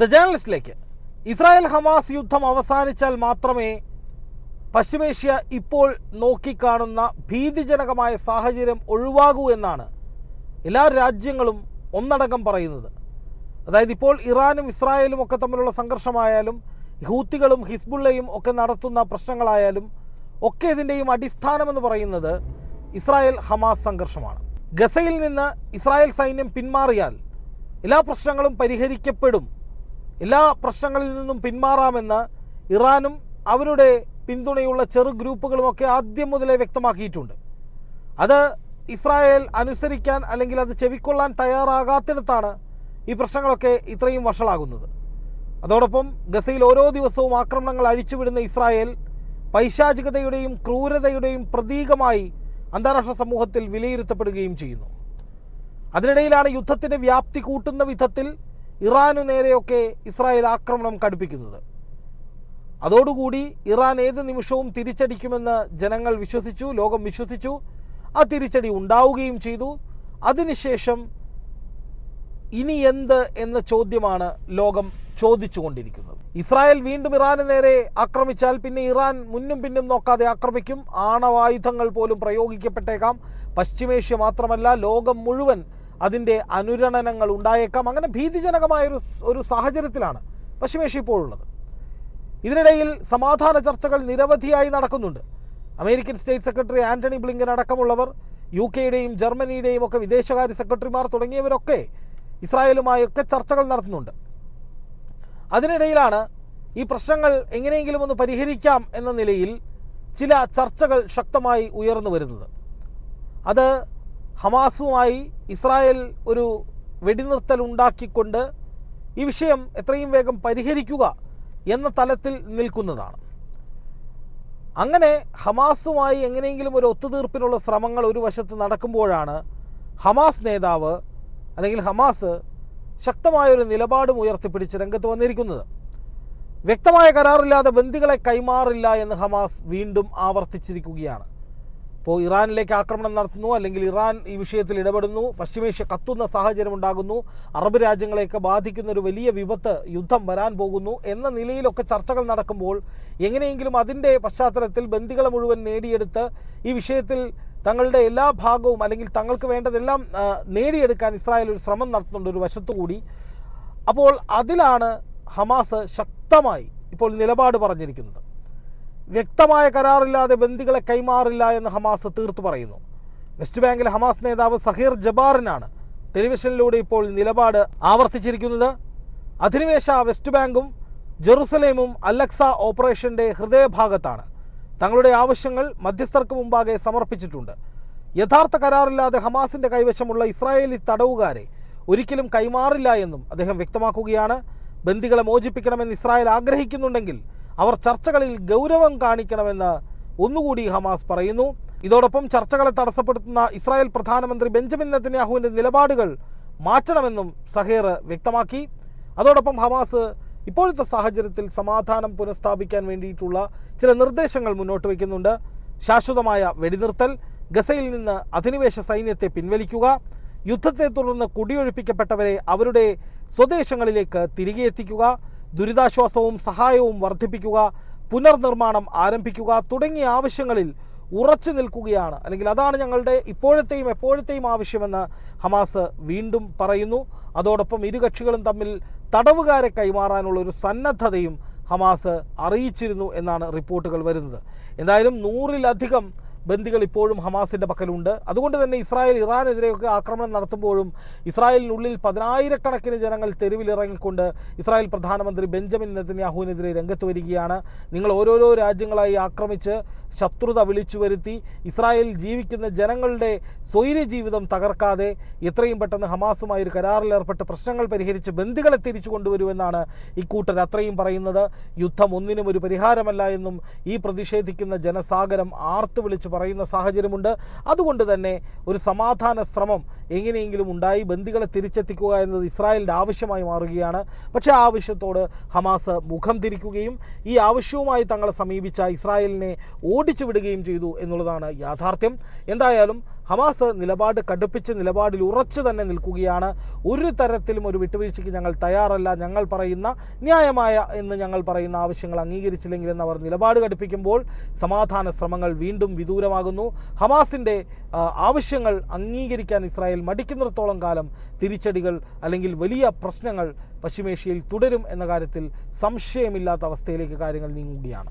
The ജേർണലിസ്റ്റിലേക്ക് Israel Hamas യുദ്ധം അവസാനിച്ചാൽ മാത്രമേ പശ്ചിമേഷ്യ ഇപ്പോൾ നോക്കിക്കാണുന്ന ഭീതിജനകമായ സാഹചര്യം ഒഴിവാകൂ എന്നാണ് എല്ലാ രാജ്യങ്ങളും ഒന്നടങ്കം പറയുന്നത്. അതായത് ഇപ്പോൾ ഇറാനും ഇസ്രായേലും ഒക്കെ തമ്മിലുള്ള സംഘർഷമായാലും ഹൂത്തികളും ഹിസ്ബുള്ളയും ഒക്കെ നടത്തുന്ന പ്രശ്നങ്ങളായാലും ഒക്കെ ഇതിന്റെയും അടിസ്ഥാനമെന്ന് പറയുന്നത് ഇസ്രായേൽ ഹമാസ് സംഘർഷമാണ്. ഗസയിൽ നിന്ന് ഇസ്രായേൽ സൈന്യം പിന്മാറിയാൽ എല്ലാ പ്രശ്നങ്ങളും പരിഹരിക്കപ്പെടും എല്ലാ പ്രശ്നങ്ങളിൽ നിന്നും പിന്മാറാമെന്ന് ഇറാനും അവരുടെ പിന്തുണയുള്ള ചെറു ഗ്രൂപ്പുകളുമൊക്കെ ആദ്യം മുതലേ വ്യക്തമാക്കിയിട്ടുണ്ട്. അത് ഇസ്രായേൽ അനുസരിക്കാൻ അല്ലെങ്കിൽ അത് ചെവിക്കൊള്ളാൻ തയ്യാറാകാത്തിടത്താണ് ഈ പ്രശ്നങ്ങളൊക്കെ ഇത്രയും വഷളാകുന്നത്. അതോടൊപ്പം ഗസയിൽ ഓരോ ദിവസവും ആക്രമണങ്ങൾ അഴിച്ചുവിടുന്ന ഇസ്രായേൽ പൈശാചികതയുടെയും ക്രൂരതയുടെയും പ്രതീകമായി അന്താരാഷ്ട്ര സമൂഹത്തിൽ വിലയിരുത്തപ്പെടുകയും ചെയ്യുന്നു. അതിനിടയിലാണ് യുദ്ധത്തിന്റെ വ്യാപ്തി കൂട്ടുന്ന വിധത്തിൽ ഇറാനു നേരെയൊക്കെ ഇസ്രായേൽ ആക്രമണം കടുപ്പിക്കുന്നത്. അതോടുകൂടി ഇറാൻ ഏത് നിമിഷവും തിരിച്ചടിക്കുമെന്ന് ജനങ്ങൾ വിശ്വസിച്ചു ലോകം വിശ്വസിച്ചു. ആ തിരിച്ചടി ഉണ്ടാവുകയും ചെയ്തു. അതിനുശേഷം ഇനി എന്ത് എന്ന ചോദ്യമാണ് ലോകം ചോദിച്ചുകൊണ്ടിരിക്കുന്നത്. ഇസ്രായേൽ വീണ്ടും ഇറാന് നേരെ ആക്രമിച്ചാൽ പിന്നെ ഇറാൻ മുന്നും പിന്നും നോക്കാതെ ആക്രമിക്കും. ആണവായുധങ്ങൾ പോലും പ്രയോഗിക്കപ്പെട്ടേക്കാം. പശ്ചിമേഷ്യ മാത്രമല്ല ലോകം മുഴുവൻ അതിന്റെ അനുരണനങ്ങൾ ഉണ്ടായേക്കാം. അങ്ങനെ ഭീതിജനകമായ ഒരു ഒരു സാഹചര്യത്തിലാണ് പശ്ചിമേഷ്യ ഇപ്പോഴുള്ളത്. ഇതിനിടയിൽ സമാധാന ചർച്ചകൾ നിരവധിയായി നടക്കുന്നുണ്ട്. American state secretary Antony Blinken അടക്കമുള്ളവർ യു കെയുടെയും ജർമ്മനിയുടെയും ഒക്കെ വിദേശകാര്യ സെക്രട്ടറിമാർ തുടങ്ങിയവരൊക്കെ ഇസ്രായേലുമായൊക്കെ ചർച്ചകൾ നടത്തുന്നുണ്ട്. അതിനിടയിലാണ് ഈ പ്രശ്നങ്ങൾ എങ്ങനെയെങ്കിലും ഒന്ന് പരിഹരിക്കാം എന്ന നിലയിൽ ചില ചർച്ചകൾ ശക്തമായി ഉയർന്നു വരുന്നത്. അത് ഹമാസുമായി ഇസ്രായേൽ ഒരു വെടിനിർത്തൽ ഉണ്ടാക്കിക്കൊണ്ട് ഈ വിഷയം എത്രയും വേഗം പരിഹരിക്കുക എന്ന തലത്തിൽ നിൽക്കുന്നതാണ്. അങ്ങനെ ഹമാസുമായി എങ്ങനെയെങ്കിലും ഒരു ഒത്തുതീർപ്പിനുള്ള ശ്രമങ്ങൾ ഒരു വശത്ത് നടക്കുമ്പോഴാണ് ഹമാസ് നേതാവ് അല്ലെങ്കിൽ ഹമാസ് ശക്തമായൊരു നിലപാടും ഉയർത്തിപ്പിടിച്ച് രംഗത്ത് വന്നിരിക്കുന്നത്. വ്യക്തമായ കരാറില്ലാതെ ബന്ദികളെ കൈമാറില്ല എന്ന് ഹമാസ് വീണ്ടും ആവർത്തിച്ചിരിക്കുകയാണ്. ഇപ്പോൾ ഇറാനിലേക്ക് ആക്രമണം നടത്തുന്നു അല്ലെങ്കിൽ ഇറാൻ ഈ വിഷയത്തിൽ ഇടപെടുന്നു പശ്ചിമേഷ്യ കത്തുന്ന സാഹചര്യം ഉണ്ടാകുന്നു അറബ് രാജ്യങ്ങളെയൊക്കെ ബാധിക്കുന്ന ഒരു വലിയ വിപത്ത് യുദ്ധം വരാൻ പോകുന്നു എന്ന നിലയിലൊക്കെ ചർച്ചകൾ നടക്കുമ്പോൾ എങ്ങനെയെങ്കിലും അതിന്റെ പശ്ചാത്തലത്തിൽ ബന്ധികളെ മുഴുവൻ നേടിയെടുത്ത് ഈ വിഷയത്തിൽ തങ്ങളുടെ എല്ലാ ഭാഗവും അല്ലെങ്കിൽ തങ്ങൾക്ക് വേണ്ടതെല്ലാം നേടിയെടുക്കാൻ ഇസ്രായേൽ ഒരു ശ്രമം നടത്തുന്നുണ്ട് ഒരു വശത്തുകൂടി അപ്പോൾ അതിലാണ് ഹമാസ് ശക്തമായി ഇപ്പോൾ നിലപാട് പറഞ്ഞിരിക്കുന്നത്. വ്യക്തമായ കരാറില്ലാതെ ബന്ദികളെ കൈമാറില്ല എന്ന് ഹമാസ് തീർത്തു പറയുന്നു. വെസ്റ്റ് ബാങ്കിലെ ഹമാസ് നേതാവ് സഹീർ ജബാറിനാണ് ടെലിവിഷനിലൂടെ ഇപ്പോൾ നിലപാട് ആവർത്തിച്ചിരിക്കുന്നത്. അധിനിവേശ വെസ്റ്റ് ബാങ്കും ജെറുസലേമും അലക്സ ഓപ്പറേഷന്റെ ഹൃദയഭാഗത്താണ്. തങ്ങളുടെ ആവശ്യങ്ങൾ മധ്യസ്ഥർക്ക് മുമ്പാകെ സമർപ്പിച്ചിട്ടുണ്ട്. യഥാർത്ഥ കരാറില്ലാതെ ഹമാസിന്റെ കൈവശമുള്ള ഇസ്രായേലി തടവുകാരെ ഒരിക്കലും കൈമാറില്ല എന്നും അദ്ദേഹം വ്യക്തമാക്കുകയാണ്. ബന്ദികളെ മോചിപ്പിക്കണമെന്ന് ഇസ്രായേൽ ആഗ്രഹിക്കുന്നുണ്ടെങ്കിൽ അവർ ചർച്ചകളിൽ ഗൗരവം കാണിക്കണമെന്ന് ഒന്നുകൂടി ഹമാസ് പറയുന്നു. ഇതോടൊപ്പം ചർച്ചകളെ തടസ്സപ്പെടുത്തുന്ന ഇസ്രായേൽ പ്രധാനമന്ത്രി ബെഞ്ചമിൻ നെത്തന്യാഹുവിന്റെ നിലപാടുകൾ മാറ്റണമെന്നും സഹേർ വ്യക്തമാക്കി. അതോടൊപ്പം ഹമാസ് ഇപ്പോഴത്തെ സാഹചര്യത്തിൽ സമാധാനം പുനഃസ്ഥാപിക്കാൻ വേണ്ടിയിട്ടുള്ള ചില നിർദ്ദേശങ്ങൾ മുന്നോട്ട് വയ്ക്കുന്നുണ്ട്. ശാശ്വതമായ വെടിനിർത്തൽ ഗസയിൽ നിന്ന് അധിനിവേശ സൈന്യത്തെ പിൻവലിക്കുക യുദ്ധത്തെ തുടർന്ന് കുടിയൊഴിപ്പിക്കപ്പെട്ടവരെ അവരുടെ സ്വദേശങ്ങളിലേക്ക് തിരികെ എത്തിക്കുക ദുരിതാശ്വാസവും സഹായവും വർദ്ധിപ്പിക്കുക പുനർനിർമ്മാണം ആരംഭിക്കുക തുടങ്ങിയ ആവശ്യങ്ങളിൽ ഉറച്ചു നിൽക്കുകയാണ്. അല്ലെങ്കിൽ അതാണ് ഞങ്ങളുടെ ഇപ്പോഴത്തെയും എപ്പോഴത്തെയും ആവശ്യമെന്ന് ഹമാസ് വീണ്ടും പറയുന്നു. അതോടൊപ്പം ഇരു കക്ഷികളും തമ്മിൽ തടവുകാരെ കൈമാറാനുള്ള ഒരു സന്നദ്ധതയും ഹമാസ് അറിയിച്ചിരുന്നു എന്നാണ് റിപ്പോർട്ടുകൾ വരുന്നത്. എന്തായാലും നൂറിലധികം ബന്ദികൾ ഇപ്പോഴും ഹമാസിന്റെ പക്കലുണ്ട്. അതുകൊണ്ട് തന്നെ ഇസ്രായേൽ ഇറാനെതിരെയൊക്കെ ആക്രമണം നടത്തുമ്പോഴും ഇസ്രായേലിനുള്ളിൽ പതിനായിരക്കണക്കിന് ജനങ്ങൾ തെരുവിലിറങ്ങിക്കൊണ്ട് ഇസ്രായേൽ പ്രധാനമന്ത്രി ബെഞ്ചമിൻ നെതന്യാഹുവിനെതിരെ രംഗത്ത് വരികയാണ്. നിങ്ങൾ ഓരോരോ രാജ്യങ്ങളായി ആക്രമിച്ച് ശത്രുത വിളിച്ചു വരുത്തി ഇസ്രായേൽ ജീവിക്കുന്ന ജനങ്ങളുടെ സ്വൈര്യ ജീവിതം തകർക്കാതെ എത്രയും പെട്ടെന്ന് ഹമാസുമായി ഒരു കരാറിലേർപ്പെട്ട് പ്രശ്നങ്ങൾ പരിഹരിച്ച് ബന്ദികളെ തിരിച്ചു കൊണ്ടുവരുമെന്നാണ് ഇക്കൂട്ടർ അത്രയും പറയുന്നത്. യുദ്ധം ഒന്നിനും ഒരു പരിഹാരമല്ല എന്നും ഈ പ്രതിഷേധിക്കുന്ന ജനസാഗരം ആർത്തു വിളിച്ച് പറയുന്ന സാഹചര്യമുണ്ട്. അതുകൊണ്ട് തന്നെ ഒരു സമാധാന ശ്രമം എങ്ങനെയെങ്കിലും ഉണ്ടായി ബന്ദികളെ തിരിച്ചെത്തിക്കുക എന്നത് ഇസ്രായേലിന്റെ ആവശ്യമായി മാറുകയാണ്. പക്ഷേ ആ ആവശ്യത്തോട് ഹമാസ് മുഖം തിരിക്കുകയും ഈ ആവശ്യവുമായി തങ്ങളെ സമീപിച്ച ഇസ്രായേലിനെ ഓടിച്ചു വിടുകയും ചെയ്തു എന്നുള്ളതാണ് യാഥാർത്ഥ്യം. എന്തായാലും ഹമാസ് നിലപാട് കടുപ്പിച്ച് നിലപാടിൽ ഉറച്ചു തന്നെ നിൽക്കുകയാണ്. ഒരു തരത്തിലും ഒരു വിട്ടുവീഴ്ചയ്ക്ക് ഞങ്ങൾ തയ്യാറല്ല. ഞങ്ങൾ പറയുന്ന ന്യായമായ എന്ന് ഞങ്ങൾ പറയുന്ന ആവശ്യങ്ങൾ അംഗീകരിച്ചില്ലെങ്കിൽ അവർ നിലപാട് കടുപ്പിക്കുമ്പോൾ സമാധാന ശ്രമങ്ങൾ വീണ്ടും വിദൂരമാകുന്നു. ഹമാസിന്റെ ആവശ്യങ്ങൾ അംഗീകരിക്കാൻ ഇസ്രായേൽ മടിക്കുന്നിടത്തോളം കാലം തിരിച്ചടികൾ അല്ലെങ്കിൽ വലിയ പ്രശ്നങ്ങൾ പശ്ചിമേഷ്യയിൽ തുടരും എന്ന കാര്യത്തിൽ സംശയമില്ലാത്ത അവസ്ഥയിലേക്ക് കാര്യങ്ങൾ നീങ്ങുകയാണ്.